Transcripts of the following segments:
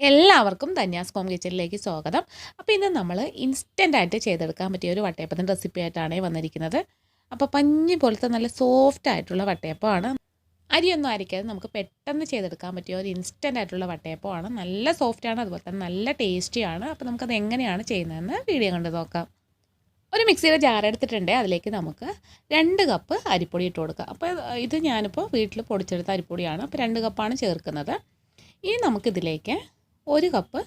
എല്ലാവർക്കും ധന്യാസ് കോം കിച്ചണിലേക്ക് സ്വാഗതം. അപ്പോൾ ഇന്ന് നമ്മൾ ഇൻസ്റ്റന്റായിട്ട് ചെയ്തെടുക്കാൻ പറ്റിയ ഒരു വട്ടയപ്പത്തിന്റെ റെസിപ്പി ആയിട്ടാണ് വന്നിരിക്കുന്നത്. അപ്പോൾ പഞ്ഞി പോലത്തെ നല്ല സോഫ്റ്റ് ആയിട്ടുള്ള വട്ടയപ്പമാണ്. അരിയൊന്നും അരിക്കാതെ നമുക്ക് പെട്ടെന്ന് ചെയ്തെടുക്കാൻ പറ്റിയ ഒരു ഇൻസ്റ്റന്റ് ആയിട്ടുള്ള വട്ടയപ്പമാണ്. നല്ല സോഫ്റ്റാണ് അതുപോലെ തന്നെ നല്ല ടേസ്റ്റിയാണ് അപ്പോൾ നമുക്കത് എങ്ങനെയാണ് ചെയ്യുന്നതെന്ന് വീഡിയോ കണ്ട് നോക്കാം. ഒരു മിക്സിയുടെ ജാർ എടുത്തിട്ടുണ്ട്. അതിലേക്ക് നമുക്ക് രണ്ട് കപ്പ് അരിപ്പൊടി ഇട്ട് കൊടുക്കുക അപ്പോൾ ഇത് ഞാനിപ്പോൾ വീട്ടിൽ പൊടിച്ചെടുത്ത അരിപ്പൊടിയാണ്. അപ്പോൾ രണ്ട് കപ്പാണ് ചേർക്കുന്നത്. ഇനി നമുക്കിതിലേക്ക് ഒരു കപ്പ്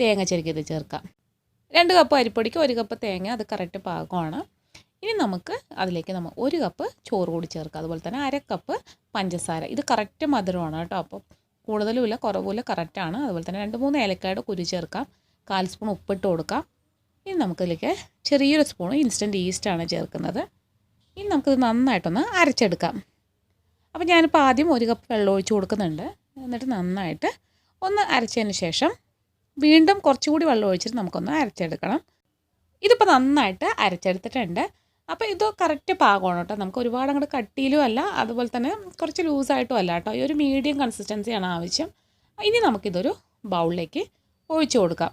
തേങ്ങ ചെരുക്കിയത് ചേർക്കാം. രണ്ട് കപ്പ് അരിപ്പൊടിക്ക് ഒരു കപ്പ് തേങ്ങ അത് കറക്റ്റ് പാകമാണ്. ഇനി നമുക്ക് അതിലേക്ക് നമ്മൾ ഒരു കപ്പ് ചോറ് കൂടി ചേർക്കാം. അതുപോലെ തന്നെ അര കപ്പ് പഞ്ചസാര. ഇത് കറക്റ്റ് മധുരമാണ് കേട്ടോ. അപ്പോൾ കൂടുതലുമില്ല കുറവുമില്ല കറക്റ്റാണ് അതുപോലെ തന്നെ രണ്ട് മൂന്ന് ഏലക്കായുടെ കുരു ചേർക്കാം. കാൽ സ്പൂൺ ഉപ്പിട്ട് കൊടുക്കാം. ഇനി നമുക്കതിലേക്ക് ചെറിയൊരു സ്പൂൺ ഇൻസ്റ്റന്റ് ഈസ്റ്റാണ് ചേർക്കുന്നത്. ഇനി നമുക്കിത് നന്നായിട്ടൊന്ന് അരച്ചെടുക്കാം. അപ്പോൾ ഞാനിപ്പോൾ ആദ്യം ഒരു കപ്പ് വെള്ളം ഒഴിച്ച് കൊടുക്കുന്നുണ്ട്. എന്നിട്ട് നന്നായിട്ട് ഒന്ന് അരച്ചതിന് ശേഷം വീണ്ടും കുറച്ചുകൂടി വെള്ളം ഒഴിച്ചിട്ട് നമുക്കൊന്ന് അരച്ചെടുക്കണം. ഇതിപ്പോൾ നന്നായിട്ട് അരച്ചെടുത്തിട്ടുണ്ട്. അപ്പോൾ ഇത് കറക്റ്റ് പാകമാണ് കേട്ടോ. നമുക്ക് ഒരുപാട് അങ്ങോട്ട് കട്ടിയിലും അല്ല അതുപോലെ തന്നെ കുറച്ച് ലൂസായിട്ടും അല്ല കേട്ടോ. ഈ ഒരു മീഡിയം കൺസിസ്റ്റൻസിയാണ് ആവശ്യം. ഇനി നമുക്കിതൊരു ബൗളിലേക്ക് ഒഴിച്ചു കൊടുക്കാം.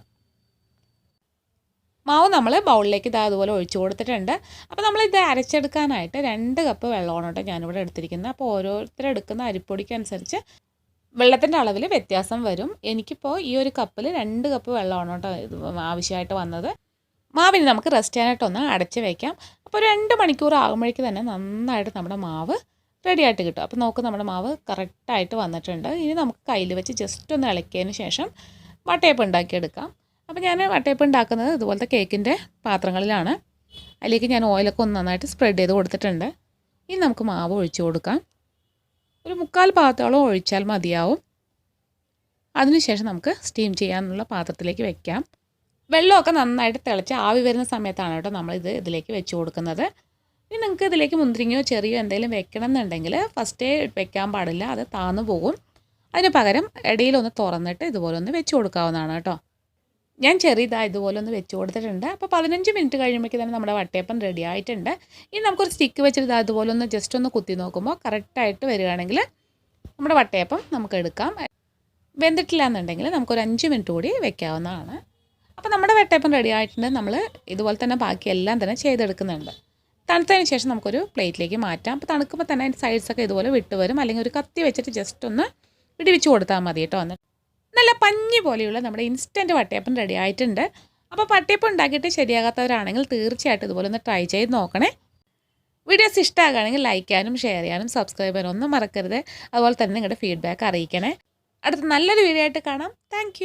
മാവ് നമ്മൾ ബൗളിലേക്ക് ഇതാ അതുപോലെ ഒഴിച്ചു കൊടുത്തിട്ടുണ്ട്. അപ്പോൾ നമ്മൾ ഇത് അരച്ചെടുക്കാനായിട്ട് രണ്ട് കപ്പ് വെള്ളമാണ് കേട്ടോ ഞാനിവിടെ എടുത്തിരിക്കുന്നത്. അപ്പോൾ ഓരോരുത്തരെടുക്കുന്ന അരിപ്പൊടിക്കനുസരിച്ച് വെള്ളത്തിന്റെ അളവിൽ വ്യത്യാസം വരും. എനിക്കിപ്പോൾ ഈ ഒരു കപ്പിൽ രണ്ട് കപ്പ് വെള്ളമാണ് കേട്ടോ ഇത് ആവശ്യമായിട്ട് വന്നത്. മാവിന് നമുക്ക് റെസ്റ്റ് ചെയ്യാനായിട്ടൊന്ന് അടച്ച് വയ്ക്കാം അപ്പോൾ രണ്ട് മണിക്കൂർ ആകുമ്പോഴേക്ക് തന്നെ നന്നായിട്ട് നമ്മുടെ മാവ് റെഡി ആയിട്ട് കിട്ടും. അപ്പോൾ നോക്ക് നമ്മുടെ മാവ് കറക്റ്റായിട്ട് വന്നിട്ടുണ്ട്. ഇനി നമുക്ക് കയ്യിൽ വെച്ച് ജസ്റ്റ് ഒന്ന് ഇളക്കിയതിന് ശേഷം വട്ടയപ്പം ഉണ്ടാക്കിയെടുക്കാം. അപ്പോൾ ഞാൻ വട്ടയപ്പം ഉണ്ടാക്കുന്നത് ഇതുപോലത്തെ കേക്കിന്റെ പാത്രങ്ങളിലാണ്. അതിലേക്ക് ഞാൻ ഓയിലൊക്കെ ഒന്ന് നന്നായിട്ട് സ്പ്രെഡ് ചെയ്ത് കൊടുത്തിട്ടുണ്ട്. ഇനി നമുക്ക് മാവ് ഒഴിച്ചു കൊടുക്കാം. ഒരു മുക്കാൽ പാത്രത്തോളം ഒഴിച്ചാൽ മതിയാവും. അതിനുശേഷം നമുക്ക് സ്റ്റീം ചെയ്യാനുള്ള പാത്രത്തിലേക്ക് വെക്കാം. വെള്ളമൊക്കെ നന്നായിട്ട് തിളച്ച് ആവി വരുന്ന സമയത്താണ് കേട്ടോ നമ്മളിത് ഇതിലേക്ക് വെച്ച് കൊടുക്കുന്നത്. ഇനി നിങ്ങൾക്ക് ഇതിലേക്ക് മുന്തിരിങ്ങയോ ചെറിയോ എന്തെങ്കിലും വെക്കണം എന്നുണ്ടെങ്കിൽ ഫസ്റ്റേ വെക്കാൻ പാടില്ല അത് താന്നു പോകും അതിന് പകരം ഇടയിലൊന്ന് തുറന്നിട്ട് ഇതുപോലെ ഒന്ന് വെച്ച് കൊടുക്കാവുന്നതാണ് കേട്ടോ. ഞാൻ ചെറിയതാ ഇതുപോലെ ഒന്ന് വെച്ച് കൊടുത്തിട്ടുണ്ട്. അപ്പോൾ പതിനഞ്ച് മിനിറ്റ് കഴിയുമ്പോഴേക്ക് തന്നെ നമ്മുടെ വട്ടയപ്പം റെഡി ആയിട്ടുണ്ട്. ഇനി നമുക്കൊരു സ്റ്റിക്ക് വെച്ചിട്ട് അതുപോലെ ഒന്ന് ജസ്റ്റ് ഒന്ന് കുത്തി നോക്കുമ്പോൾ കറക്റ്റായിട്ട് വരികയാണെങ്കിൽ നമ്മുടെ വട്ടയപ്പം നമുക്ക് എടുക്കാം. വെന്തിട്ടില്ല എന്നുണ്ടെങ്കിൽ നമുക്കൊരു അഞ്ച് മിനിറ്റ് കൂടി വെക്കാവുന്നതാണ്. അപ്പോൾ നമ്മുടെ വട്ടയപ്പം റെഡി ആയിട്ടുണ്ട്. നമ്മൾ ഇതുപോലെ തന്നെ ബാക്കി എല്ലാം തന്നെ ചെയ്തെടുക്കുന്നുണ്ട്. തണുത്തതിന് ശേഷം നമുക്കൊരു പ്ലേറ്റിലേക്ക് മാറ്റാം. അപ്പോൾ തണുക്കുമ്പോൾ തന്നെ അതിന്റെ സൈഡ്സൊക്കെ ഇതുപോലെ വിട്ട് വരും. അല്ലെങ്കിൽ ഒരു കത്തി വെച്ചിട്ട് ജസ്റ്റ് ഒന്ന് ഇടിവിച്ച് കൊടുത്താൽ മതി കേട്ടോ. നല്ല പഞ്ഞി പോലെയുള്ള നമ്മുടെ ഇൻസ്റ്റന്റ് വട്ടയപ്പം റെഡി ആയിട്ടുണ്ട്. അപ്പോൾ വട്ടയപ്പം ഉണ്ടാക്കിയിട്ട് ശരിയാകാത്തവരാണെങ്കിൽ തീർച്ചയായിട്ടും ഇതുപോലെ ഒന്ന് ട്രൈ ചെയ്ത് നോക്കണേ. വീഡിയോസ് ഇഷ്ടമാകുകയാണെങ്കിൽ ലൈക്ക് ചെയ്യാനും ഷെയർ ചെയ്യാനും സബ്സ്ക്രൈബ് ചെയ്യാനും ഒന്നും മറക്കരുത്. അതുപോലെ തന്നെ നിങ്ങളുടെ ഫീഡ്ബാക്ക് അറിയിക്കണേ. അടുത്ത നല്ലൊരു വീഡിയോ ആയിട്ട് കാണാം. താങ്ക്